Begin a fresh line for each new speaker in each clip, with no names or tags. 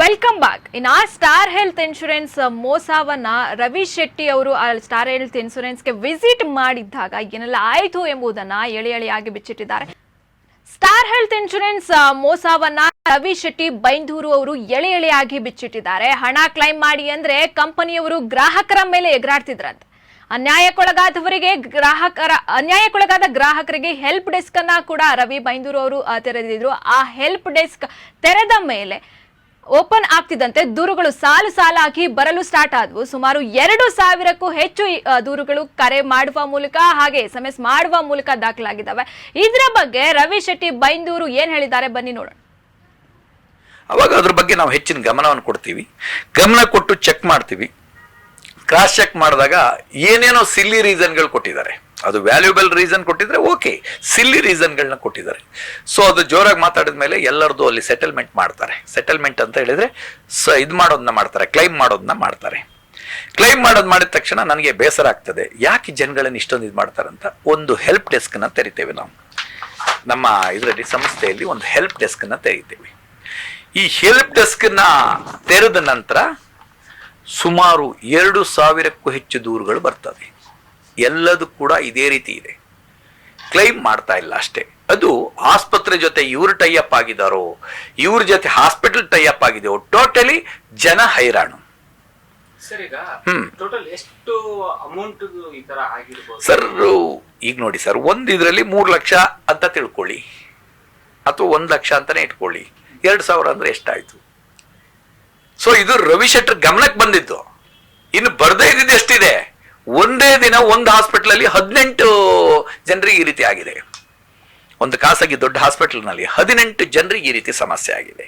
Welcome back ಇನ್ನು ಆ star health insurance ಮೋಸವನ್ನ ರವಿ ಶೆಟ್ಟಿ ಅವರು ಆ ಸ್ಟಾರ್ ಹೆಲ್ತ್ ಇನ್ಶೂರೆನ್ಸ್ಗೆ ವಿಸಿಟ್ ಮಾಡಿದ್ದಾಗ ಏನೆಲ್ಲ ಆಯಿತು ಎಂಬುದನ್ನ ಎಳೆ ಎಳೆಯಾಗಿ ಬಿಚ್ಚಿಟ್ಟಿದ್ದಾರೆ. ಸ್ಟಾರ್ ಹೆಲ್ತ್ ಇನ್ಶೂರೆನ್ಸ್ ಮೋಸವನ್ನ ರವಿ ಶೆಟ್ಟಿ ಬೈಂದೂರು ಅವರು ಎಳೆ ಎಳೆಯಾಗಿ ಬಿಚ್ಚಿಟ್ಟಿದ್ದಾರೆ. ಹಣ ಕ್ಲೈಮ್ ಮಾಡಿ ಅಂದ್ರೆ ಕಂಪನಿಯವರು ಗ್ರಾಹಕರ ಮೇಲೆ ಎಗರಾಡ್ತಿದ್ರಂತೆ. ಅನ್ಯಾಯಕ್ಕೊಳಗಾದವರಿಗೆ ಗ್ರಾಹಕರ, ಅನ್ಯಾಯಕ್ಕೊಳಗಾದ ಗ್ರಾಹಕರಿಗೆ ಹೆಲ್ಪ್ ಡೆಸ್ಕ್ ಅನ್ನ ಕೂಡ ರವಿ ಬೈಂದೂರು ಅವರು ತೆರೆದಿದ್ರು. ಆ ಹೆಲ್ಪ್ ಡೆಸ್ಕ್ ತೆರೆದ ಮೇಲೆ ಓಪನ್ ಆಗ್ತಿದ್ದಂತೆ ದೂರುಗಳು ಸಾಲು ಸಾಲಾಗಿ ಬರಲು ಸ್ಟಾರ್ಟ್ ಆದವು. ಸುಮಾರು ಎರಡು ಸಾವಿರಕ್ಕೂ ಹೆಚ್ಚು ದೂರುಗಳು ಕರೆ ಮಾಡುವ ಮೂಲಕ ಹಾಗೆ ಎಸ್ ಎಂ ಎಸ್ ಮಾಡುವ ಮೂಲಕ ದಾಖಲಾಗಿದ್ದಾವೆ. ಇದರ ಬಗ್ಗೆ ರವಿ ಶೆಟ್ಟಿ ಬೈಂದೂರು ಏನ್ ಹೇಳಿದ್ದಾರೆ? ಬನ್ನಿ ನೋಡೋಣ.
ಅವಾಗ ಅದ್ರ ಬಗ್ಗೆ ನಾವು ಹೆಚ್ಚಿನ ಗಮನವನ್ನು ಕೊಡ್ತೀವಿ. ಗಮನ ಕೊಟ್ಟು ಚೆಕ್ ಮಾಡ್ತೀವಿ. ಕ್ರಾಸ್ ಚೆಕ್ ಮಾಡಿದಾಗ ಏನೇನೋ ಸಿಲ್ಲಿ ರೀಸನ್ಗಳು ಕೊಟ್ಟಿದ್ದಾರೆ. ಅದು ವ್ಯಾಲ್ಯೂಬಲ್ ರೀಸನ್ ಕೊಟ್ಟಿದ್ರೆ ಓಕೆ ಸಿಲ್ಲಿ ರೀಸನ್ಗಳನ್ನ ಕೊಟ್ಟಿದ್ದಾರೆ. ಸೊ ಅದು ಜೋರಾಗಿ ಮಾತಾಡಿದ ಮೇಲೆ ಎಲ್ಲರದು ಅಲ್ಲಿ ಸೆಟಲ್ಮೆಂಟ್ ಮಾಡ್ತಾರೆ. ಸೆಟಲ್ಮೆಂಟ್ ಅಂತ ಹೇಳಿದ್ರೆ, ಸ, ಇದು ಮಾಡೋದನ್ನ ಮಾಡ್ತಾರೆ ಕ್ಲೈಮ್ ಮಾಡೋದನ್ನ ಮಾಡ್ತಾರೆ. ಕ್ಲೈಮ್ ಮಾಡೋದು ಮಾಡಿದ ತಕ್ಷಣ ನನಗೆ ಬೇಸರ ಆಗ್ತದೆ. ಯಾಕೆ ಜನಗಳನ್ನ ಇಷ್ಟೊಂದು ಇದು ಮಾಡ್ತಾರಂತ? ಒಂದು ಹೆಲ್ಪ್ ಡೆಸ್ಕ್ನ ತೆರಿತೇವೆ ನಾವು. ನಮ್ಮ ಇದರಲ್ಲಿ ಸಂಸ್ಥೆಯಲ್ಲಿ ಒಂದು ಹೆಲ್ಪ್ ಡೆಸ್ಕ್ನ ತೆರಿತೇವೆ. ಈ ಹೆಲ್ಪ್ ಡೆಸ್ಕ್ನ ತೆರೆದ ನಂತರ ಸುಮಾರು ಎರಡು ಸಾವಿರಕ್ಕೂ ಹೆಚ್ಚು ದೂರುಗಳು ಬರ್ತವೆ. ಎಲ್ಲದೂ ಕೂಡ ಇದೇ ರೀತಿ ಇದೆ. ಕ್ಲೈಮ್ ಮಾಡ್ತಾ ಇಲ್ಲ ಅಷ್ಟೇ. ಅದು ಆಸ್ಪತ್ರೆ ಜೊತೆ ಇವ್ರು ಟೈಅಪ್ ಆಗಿದಾರೋ ಇವ್ರ ಜೊತೆ ಹಾಸ್ಪಿಟಲ್ ಟೈಅಪ್ ಆಗಿದೆಯೋ ಟೋಟಲಿ ಜನ ಹೈರಾಣು.
ಸರ್ ಈಗ
ನೋಡಿ ಸರ್ ಒಂದ್ ಇದ್ರಲ್ಲಿ ಮೂರ್ ಲಕ್ಷ ಅಂತ ತಿಳ್ಕೊಳ್ಳಿ. ಅಥವಾ ಒಂದ್ ಲಕ್ಷ ಅಂತಾನೆ ಇಟ್ಕೊಳ್ಳಿ. ಎರಡ್ ಸಾವಿರ ಅಂದ್ರೆ ಎಷ್ಟಾಯ್ತು? ಸೊ ಇದು ರವಿ ಶೆಟ್ಟರ್ ಗಮನಕ್ಕೆ ಬಂದಿದ್ದು. ಇನ್ನು ಬರ್ದೇ ಇದ್ದಿದ್ದು ಎಷ್ಟಿದೆ? ಒಂದೇ ದಿನ ಒಂದು ಹಾಸ್ಪಿಟಲ್ ಅಲ್ಲಿ ಹದಿನೆಂಟು ಜನರಿಗೆ ಈ ರೀತಿ ಆಗಿದೆ. ಒಂದು ಖಾಸಗಿ ದೊಡ್ಡ ಹಾಸ್ಪಿಟಲ್ನಲ್ಲಿ ಹದಿನೆಂಟು ಜನರಿಗೆ ಈ ರೀತಿ ಸಮಸ್ಯೆ ಆಗಿದೆ.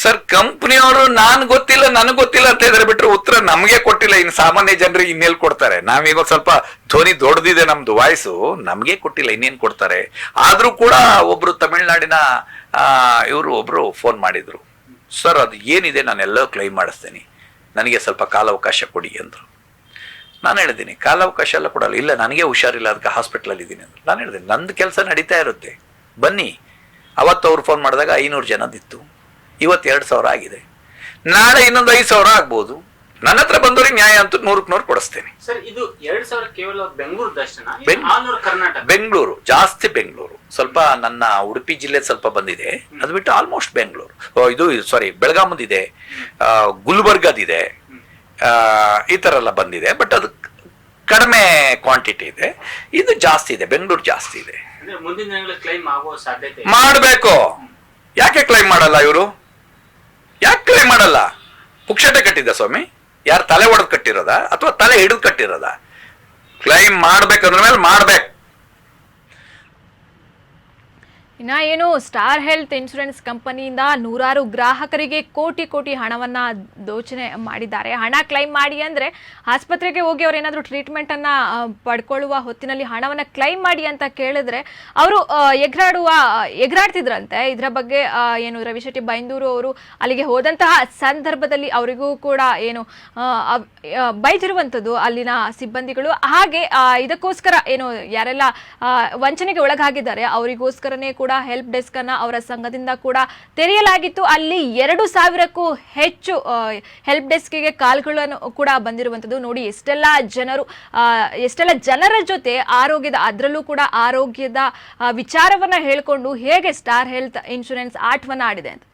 ಸರ್? ಕಂಪ್ನಿಯವರು ನಾನ್ ಗೊತ್ತಿಲ್ಲ ನನಗ್ ಗೊತ್ತಿಲ್ಲ ಅಂತ ಹೇಳಿದ್ರೆ ಬಿಟ್ರೆ ಉತ್ತರ ನಮಗೆ ಕೊಟ್ಟಿಲ್ಲ. ಇನ್ ಸಾಮಾನ್ಯ ಜನರಿಗೆ ಇನ್ನೇಲ್ ಕೊಡ್ತಾರೆ. ನಾವೀಗ ಸ್ವಲ್ಪ ಧ್ವನಿ ದೊಡ್ಡದಿದೆ ನಮ್ದು ವಾಯ್ಸು ನಮಗೆ ಕೊಟ್ಟಿಲ್ಲ ಇನ್ನೇನ್ ಕೊಡ್ತಾರೆ. ಆದ್ರೂ ಕೂಡ ಒಬ್ರು ತಮಿಳ್ನಾಡಿನ ಇವರು ಒಬ್ರು ಫೋನ್ ಮಾಡಿದ್ರು. ಸರ್ ಅದು ಏನಿದೆ? ನಾನೆಲ್ಲ ಕ್ಲೈಮ್ ಮಾಡಿಸ್ತೇನೆ. ನನಗೆ ಸ್ವಲ್ಪ ಕಾಲಾವಕಾಶ ಕೊಡಿ ಅಂದರು. ನಾನು ಹೇಳಿದ್ದೀನಿ ಕಾಲಾವಕಾಶ ಎಲ್ಲ ಕೊಡಲ್ಲ. ಇಲ್ಲ, ನನಗೆ ಹುಷಾರಿಲ್ಲ ಅದಕ್ಕೆ ಹಾಸ್ಪಿಟ್ಲಲ್ಲಿ ಇದ್ದೀನಿ ಅಂದರು. ನಾನು ಹೇಳಿದೆ ನಂದು ಕೆಲಸ ನಡೀತಾ ಇರುತ್ತೆ. ಬನ್ನಿ, ಅವತ್ತು ಅವ್ರು ಫೋನ್ ಮಾಡಿದಾಗ ಐನೂರು ಜನದಿತ್ತು. ಇವತ್ತು ಎರಡು ಸಾವಿರ ಆಗಿದೆ. ನಾಳೆ ಇನ್ನೊಂದು ಐದು ಸಾವಿರ ಆಗ್ಬೋದು. ನನ್ನ ಹತ್ರ ಬಂದವರಿಗೆ ನ್ಯಾಯ ಅಂತ ನೂರಕ್ಕೆ ನೂರು ಕೊಡಿಸ್ತೇನೆ.
ಸರ್ ಇದು ಎರಡ್ ಸಾವಿರ ಕೇವಲ ಬೆಂಗಳೂರು ದರ್ಶನ ಕರ್ನಾಟಕ?
ಬೆಂಗಳೂರು ಜಾಸ್ತಿ ಬೆಂಗಳೂರು. ಸ್ವಲ್ಪ ನನ್ನ ಉಡುಪಿ ಜಿಲ್ಲೆ ಸ್ವಲ್ಪ ಬಂದಿದೆ. ಅದು ಬಿಟ್ಟು ಆಲ್ಮೋಸ್ಟ್ ಬೆಂಗಳೂರು. ಇದು ಸಾರಿ ಬೆಳಗಾಮದಿದೆ ಇದೆ ಗುಲ್ಬರ್ಗದಿದೆ. ಈ ಥರ ಎಲ್ಲ ಬಂದಿದೆ. ಬಟ್ ಅದು ಕಡಿಮೆ ಕ್ವಾಂಟಿಟಿ ಇದೆ. ಇದು ಜಾಸ್ತಿ ಇದೆ ಬೆಂಗಳೂರು ಜಾಸ್ತಿ ಇದೆ.
ಮುಂದಿನ ದಿನಗಳಲ್ಲಿ ಕ್ಲೈಮ್ ಆಗುವ ಸಾಧ್ಯತೆ ಇದೆ.
ಮಾಡಬೇಕು. ಯಾಕೆ ಕ್ಲೈಮ್ ಮಾಡಲ್ಲ ಇವರು? ಯಾಕೆ ಕ್ಲೈಮ್ ಮಾಡಲ್ಲ? ಪುಕ್ಷಟೆ ಕಟ್ಟಿದ್ದ ಸ್ವಾಮಿ? ಯಾರು ತಲೆ ಒಡೆದು ಕಟ್ಟಿರೋದ ಅಥವಾ ತಲೆ ಹಿಡಿದು ಕಟ್ಟಿರೋದ? ಕ್ಲೈಮ್ ಮಾಡ್ಬೇಕಂದ್ರ ಮೇಲೆ ಮಾಡ್ಬೇಕು.
ಇನ್ನ ಏನು ಸ್ಟಾರ್ ಹೆಲ್ತ್ ಇನ್ಶೂರೆನ್ಸ್ ಕಂಪನಿಯಿಂದ ನೂರಾರು ಗ್ರಾಹಕರಿಗೆ ಕೋಟಿ ಕೋಟಿ ಹಣವನ್ನ ದೋಚನೆ ಮಾಡಿದ್ದಾರೆ. ಹಣ ಕ್ಲೈಮ್ ಮಾಡಿ ಅಂದ್ರೆ ಆಸ್ಪತ್ರೆಗೆ ಹೋಗಿ ಅವ್ರು ಏನಾದರೂ ಟ್ರೀಟ್ಮೆಂಟ್ ಅನ್ನ ಪಡ್ಕೊಳ್ಳುವ ಹೊತ್ತಿನಲ್ಲಿ ಹಣವನ್ನ ಕ್ಲೈಮ್ ಮಾಡಿ ಅಂತ ಕೇಳಿದ್ರೆ ಅವರು ಎಗ್ರಾಡುವ, ಎಗ್ರಾಡ್ತಿದ್ರಂತೆ. ಇದರ ಬಗ್ಗೆ ಏನು ರವಿಶೆಟ್ಟಿ ಬೈಂದೂರು ಅವರು ಅಲ್ಲಿಗೆ ಹೋದಂತಹ ಸಂದರ್ಭದಲ್ಲಿ ಅವರಿಗೂ ಕೂಡ ಏನು ಬೈದಿರುವಂತದ್ದು ಅಲ್ಲಿನ ಸಿಬ್ಬಂದಿಗಳು. ಹಾಗೆ ಇದಕ್ಕೋಸ್ಕರ ಏನು ಯಾರೆಲ್ಲ ವಂಚನೆಗೆ ಒಳಗಾಗಿದ್ದಾರೆ, ಅವರಿಗೋಸ್ಕರನೇ ಕೂಡ ಹೆಲ್ಪ್ ಡೆಸ್ಕ್ ಅನ್ನ ಅವರ ಸಂಘದಿಂದ ಕೂಡ ತೆರೆಯಲಾಗಿತ್ತು. ಅಲ್ಲಿ ಎರಡು ಸಾವಿರಕ್ಕೂ ಹೆಚ್ಚು ಹೆಲ್ಪ್ ಡೆಸ್ಕ್ಗೆ ಕಾಲ್ಗಳನ್ನು ಕೂಡ ಬಂದಿರುವಂಥದ್ದು. ನೋಡಿ, ಎಷ್ಟೆಲ್ಲ ಜನರು ಎಷ್ಟೆಲ್ಲ ಜನರ ಜೊತೆ ಆರೋಗ್ಯದ, ಅದರಲ್ಲೂ ಕೂಡ ಆರೋಗ್ಯದ ವಿಚಾರವನ್ನ ಹೇಳ್ಕೊಂಡು ಹೇಗೆ ಸ್ಟಾರ್ ಹೆಲ್ತ್ ಇನ್ಶೂರೆನ್ಸ್ ಆಟವನ್ನ ಆಡಿದೆ ಅಂತ.